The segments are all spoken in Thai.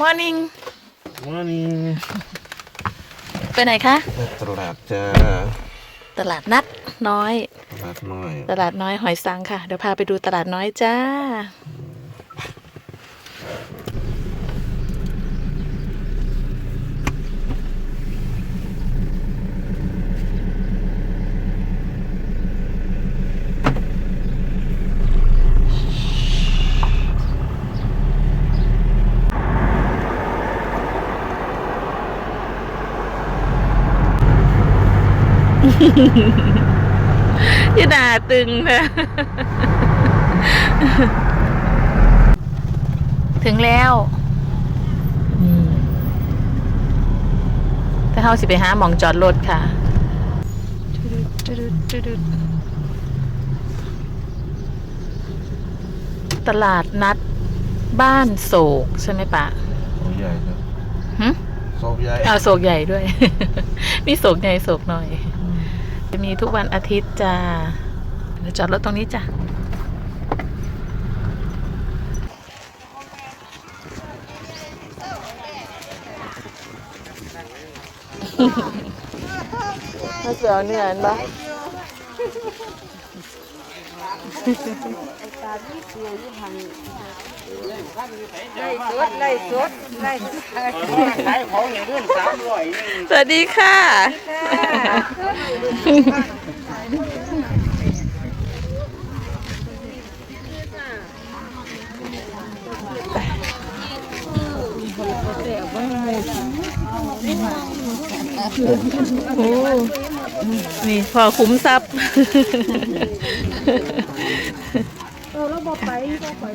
morning วันนี้ไปไหนคะ ตลาดจ้าตลาดนัดน้อย ตลาดน้อย ตลาดน้อยหอยสังค่ะ เดี๋ยวพาไปดูตลาดน้อยจ้า ยี่ดาตึงนะถึงแล้วอืมแต่เขาสิไปหาหมองจอดรถค่ะตลาดนัดบ้านโศกใช่ไหมปะโอ้ใหญ่จ้ะหึโซกใหญ่เอาโศกใหญ่ด้วย มีโศกใหญ่โศกหน่อย จะมีทุกวันอาทิตย์จ้าเดี๋ยวจอดรถตรงนี้จ้ะมาเสือเนื้อ อันไล่สดไล่สดไล่สดขายของอย่างเรื่องสามร้อยสวัสดีค่ะ โอ้ นี่พอคุ้มทรัพย์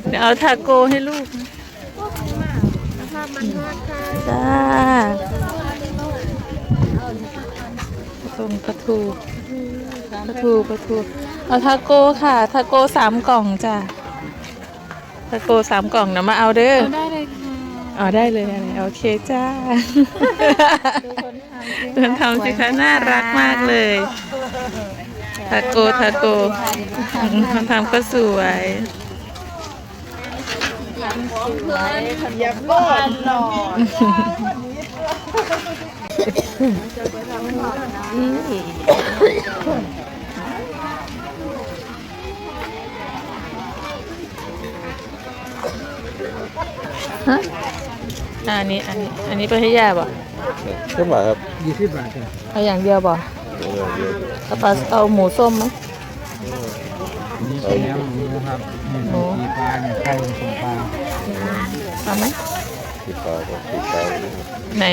เดี๋ยวเอาทาโกให้ลูกจ้าส่งปลาทูปลาทูปลาทูเอาทาโกค่ะทาโกสามกล่องจ้ะทาโกสามกล่องนะมาเอาเด้อได้เลยค่ะอ๋อได้เลยได้เลยโอเคจ้าเดินทำสิคะน่ารักมากเลย ทาโกทาโกคนทำก็สวยอย่าบ้านหล่อฮะอะอันนี้ อันนี้ อันนี้ไปให้ย่าบ่เท่าไหร่ครับยี่สิบบาทครับเอาอย่างเดียวบ่ เดี๋ยวเดี๋ยวเอาปลาเอาหมูส้มไหมนี่เป็นแนวหมูนะครับนี่หมูมีปลาเนี่ยไข่ของปลาเอาไหมติดปลาครับติดปลาไหน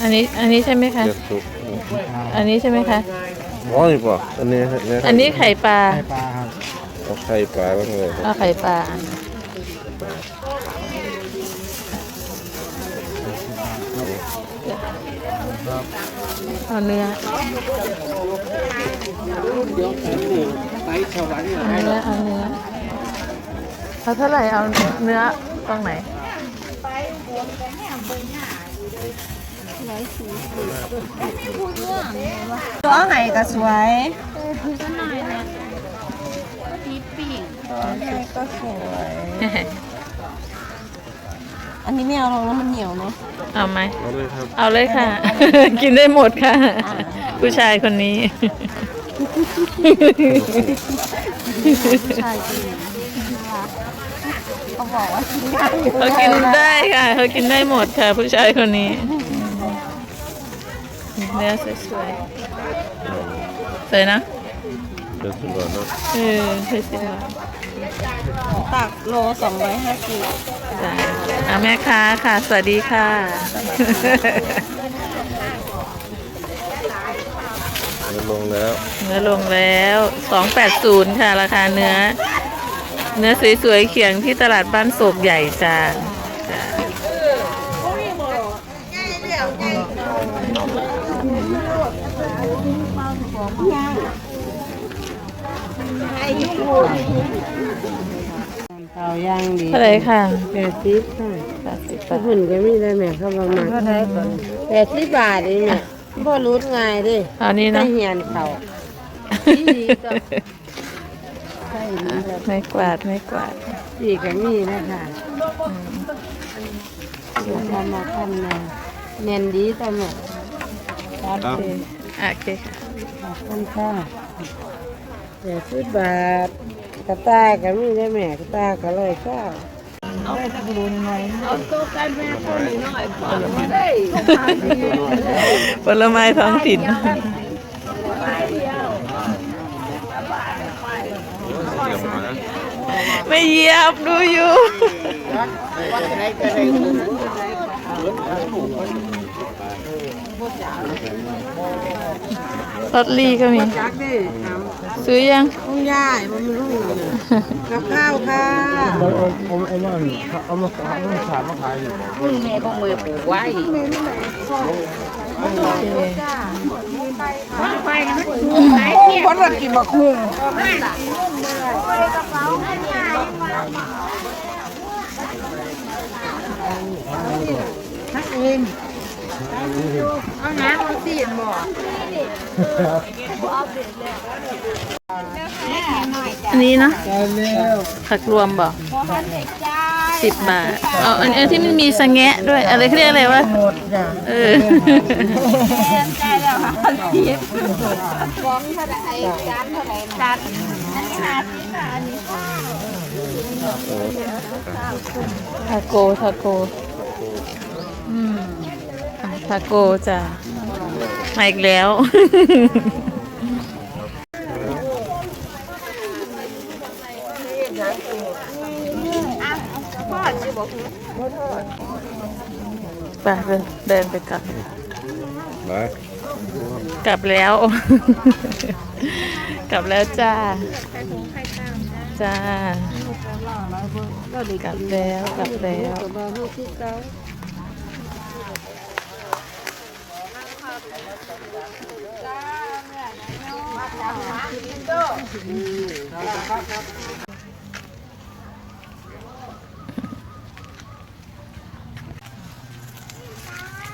อันนี้อันนี้ใช่ไหมคะเจ็ดสุกอันนี้ใช่ไหมคะ อ๋อนี่ป่ะอันนี้เนี่ยอันนี้ไข่ปลาไข่ปลาครับเอาไข่ปลาบ้างเลยครับเอาไข่ปลา เอาเนื้อไข่สวรรค์เอาเนื้อเอาเนื้อเอาเท่าไหร่เอาเนื้อตรงไหนตัวไห้ก็สวยก็สวย อันนี้ไม่เอาลงแล้วมันเหนียวเนาะเอาไหม เอาเลยครับเอาเลยค่ะ กินได้หมดค่ะ ผู้ชายคนนี้ ใช่จริงเขาบอกว่ากินได้เขากินได้ค่ะ เขากินได้หมดค่ะ ผู้ชายคนนี้เนื้อสวยๆสวยนะ เจ็ดสิบบาทเนาะเออสวยๆจ้ะตักโลสองร้อยห้าสิบอะแม่ค้าค่ะ สวัสดีค่ะเดี๋ยวลงแล้วเนื้อลงแล้ว280ค่ะ ราคาเนื้อ เนื้อสวยๆเขียงที่ตลาดบ้านโศกใหญ่จ้าจ้า เขาย่างดีเท่าไหร่ค่ะแปดสิบค่ะ80บาทหุ่นก็มีได้แม่เขาบอกมาแปดสิบบาทเองแม่บ่รู้ง่ายเดิเอานี้ได้เนาะเหียนเขาใช่ไม่กวาดไม่กวาดสี่ก็มีนะคะเดี๋ยวจะมาทำนะแมนดีตำแหน่งโอเคอะโอเคค่ะขอบคุณค่ะ แปดสิบบาทกระตายก็มีได้แม่กระตายก็เลยเก้าผลไม้ท้องถิ่นไม่เหยียบดูอยู่ลอตลี่ก็มี ซื้อยังต้องย่ายมันไม่รู้กับข้าวค่ะเอาเอาไอ้นั่นเอามาขายเอามาขายมาขายอยู่คนละกินบักหุ่ง อันนี้เนาะได้แล้วผักรวมบอกสิบบาทเอาอันอันที่มันมีสะแงะด้วย อะไรเขาเรียกอะไรวะหมดจ้ะเออทาโกทาโกอืมอะ ทาโกจ้ะมาอีกแล้ว ไปเดินเดินไปกลับไปกลับแล้ว กลับแล้วจ้าจ้ากลับแล้วกลับแล้วลูกที่เก้า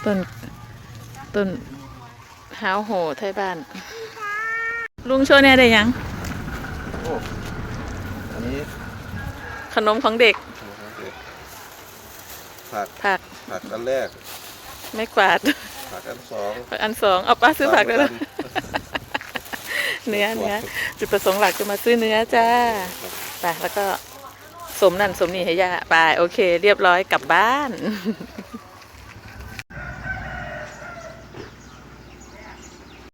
ต้นต้นหาวโหไทยบ้าน ลุงโชว์เนี่ยได้ยังอันนี้ขนมของเด็ก ผักผักผักอันแรก ไม่กวาดผัก อันสองผักอันสองเอาป้าซื้อผักด้วยนะผักเนื้อเนื้อจุดประสงค์หลักจะมาซื้อเนื้อจ้าไปแล้วก็สมนั่นสมนี่ให้ย่าไปโอเค เรียบร้อยกลับบ้าน